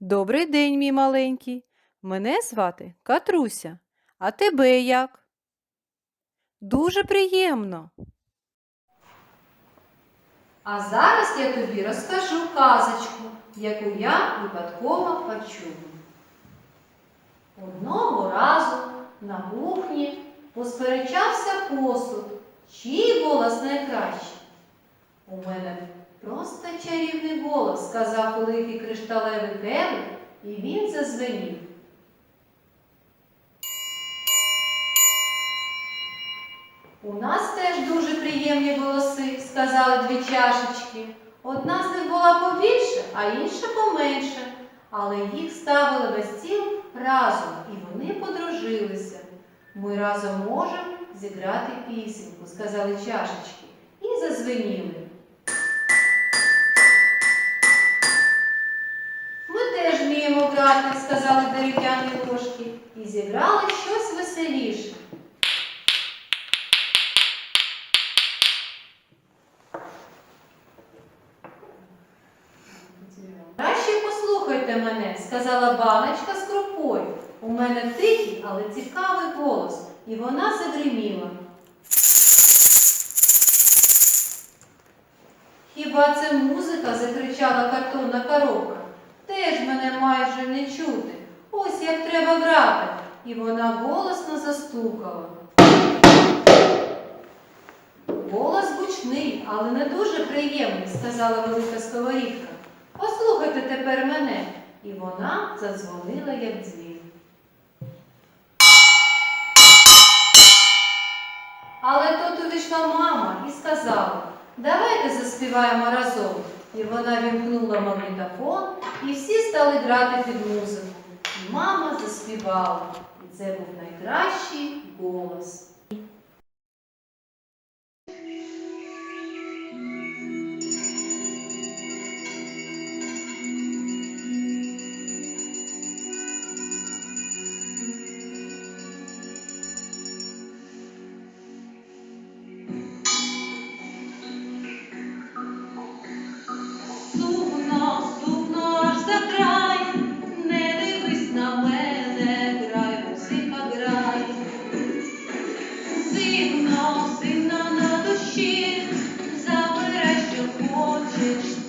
Добрий день, мій маленький. Мене звати Катруся. А тебе як? Дуже приємно. А зараз я тобі розкажу казочку, яку я випадково почула. Одного разу на кухні посперечався посуд, чий голос найкращий. У мене просто чарівний голос, сказав великий кришталевий келих, і він зазвенів. У нас теж дуже приємні голоси, сказали дві чашечки. Одна з них була побільше, а інша поменше. Але їх ставили на стіл разом, і вони подружилися. Ми разом можемо зіграти пісеньку, сказали чашечки, і зазвеніли. Сказали дерев'яні ложки, і зіграли щось веселіше. Краще послухайте мене, сказала баночка з крупою. У мене тихий, але цікавий голос, і вона загриміла. Хіба це музика? закричала картонна коробка. Теж мене майже не чути. Ось як треба грати. І вона голосно застукала. Голос гучний, але не дуже приємний, сказала велика сковорідка. Послухайте тепер мене. І вона задзвонила, як дзвін. Але тут увійшла мама і сказала, давайте заспіваємо разом. І вона вімкнула магнітофон, і всі стали грати під музику. І мама заспівала. І це був найкращий голос. Jesus.